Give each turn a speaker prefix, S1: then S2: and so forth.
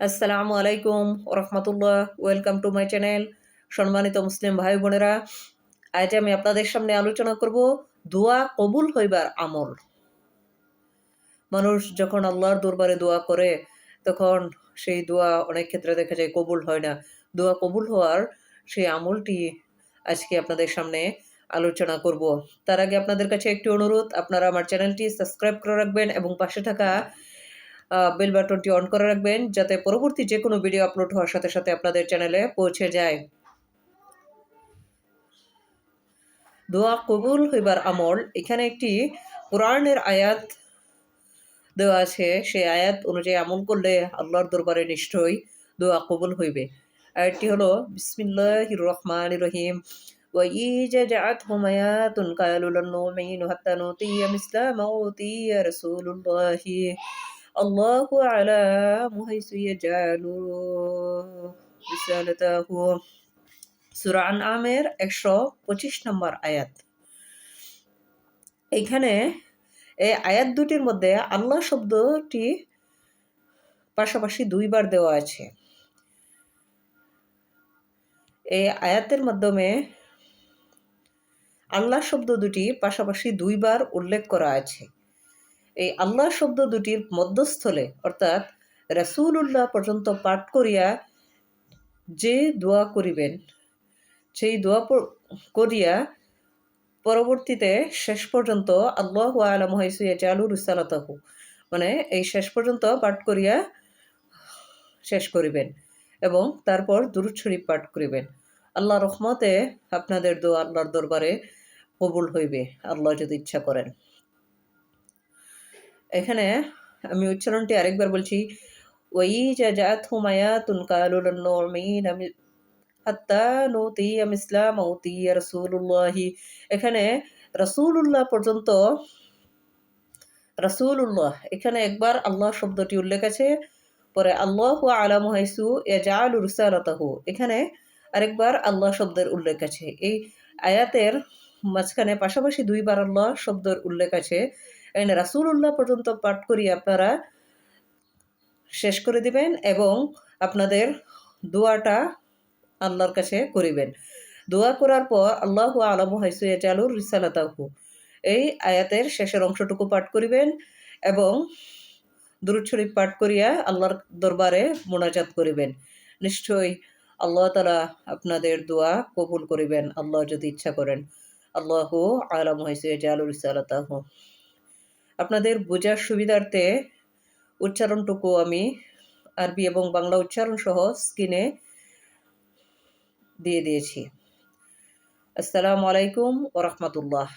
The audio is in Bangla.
S1: আসসালামু আলাইকুম রহমতুল্লাহ, ওয়েলকাম টু মাই চ্যানেল সম্মানিত মুসলিম ভাই বোনেরা। আজ আমি আপনাদের সামনে আলোচনা করব দোয়া কবুল হইবার আমল। মানুষ যখন আল্লাহর দরবারে দোয়া করে, তখন সেই দোয়া অনেক ক্ষেত্রে দেখা যায় কবুল হয় না। দোয়া কবুল হওয়ার সেই আমলটি আজকে আপনাদের সামনে আলোচনা করব। তার আগে আপনাদের কাছে একটি অনুরোধ, আপনারা আমার চ্যানেলটি সাবস্ক্রাইব করে রাখবেন এবং পাশে থাকা বেল বাটনটি অন করে রাখবেন যাতে পরবর্তী যে কোনো ভিডিও আপলোড হওয়ার সাথে সাথে আপনাদের চ্যানেলে পৌঁছে যায় দোয়া কবুল হইবার আমল এখানে একটি কোরআনের আয়াত দেওয়া আছে সেই আয়াত অনুযায়ী আমল করলে আল্লাহর দরবারে নিশ্চয়ই দোয়া কবুল হইবে আয়াতটি হলো বিসমিল্লাহ রহমান রহিম وإذا جاءتهم آيات قالوا لن نؤمن حتى نؤتي مثل ما أوتي رسول الله الله أعلم حيث يجعل رسالته সুরা আমের একশো পঁচিশ নম্বর আয়াত এইখানে এই আয়াত দুটির মধ্যে আল্লাহ শব্দটি পাশাপাশি দুইবার দেওয়া আছে এই আয়াতের মাধ্যমে আল্লাহ শব্দ দুটি পাশাপাশি দুইবার উল্লেখ করা আছে এই আল্লাহ শব্দ দুটির মধ্যস্থলে, অর্থাৎ উল্লাহ পর্যন্ত পাঠ করিয়া যে দোয়া করিবেন, সেই দোয়া করিয়া পরবর্তীতে শেষ পর্যন্ত আল্লাহ আলম হাইসুয়া চালু রুসালাতাহু মানে এই শেষ পর্যন্ত পাঠ করিয়া শেষ করিবেন এবং তারপর দুরুদ শরীফ পাঠ করিবেন। আল্লাহ রহমতে আপনাদের দোয়া আল্লাহর দরবারে কবুল হইবে, আল্লাহ যদি ইচ্ছা করেন। এখানে আমি উচ্চারণটি আরেকবার বলছি। ওই যা জাত হুমায়া তুনকালুলমিন আমি হাত্তা নৌতি আমি ইসলাম মৌতি রসুল্লাহি এখানে রসুল্লাহ পর্যন্ত রসুল্লাহ এখানে একবার আল্লাহ শব্দটি উল্লেখ আছে। পরে আল্লাহ আলাম হাইসু এজাল রুসালতাহু, এখানে আরেকবার আল্লাহ শব্দের উল্লেখ আছে। এই আয়াতের মাঝখানে পাশাপাশি দুইবার আল্লাহ শব্দের উল্লেখ আছে। এখানে রাসুল্লাহ পর্যন্ত পাঠ করি আপনারা শেষ করে দিবেন এবং আপনাদের দোয়াটা আল্লাহর কাছে করিবেন। দোয়া করার পর আল্লাহ আলম হাইসুয়া চালুর রিসালাতাহু। এই আয়াতের শেষের অংশটুকু পাঠ করিবেন এবং দুরুদ শরীফ পাঠ করিয়া আল্লাহর দরবারে মোনাজাত করিবেন। নিশ্চয়ই আল্লাহ তালা আপনাদের দোয়া কবুল করিবেন, আল্লাহ যদি ইচ্ছা করেন। আল্লাহ আলম হাইসুয়া জালুর রিসালাতাহু। আপনাদের বোঝার সুবিধার্থে উচ্চারণটুকু আমি আরবি এবং বাংলা উচ্চারণ সহ স্ক্রিনে দিয়ে দিয়েছি। আসসালামু আলাইকুম ওরহমতুল্লাহ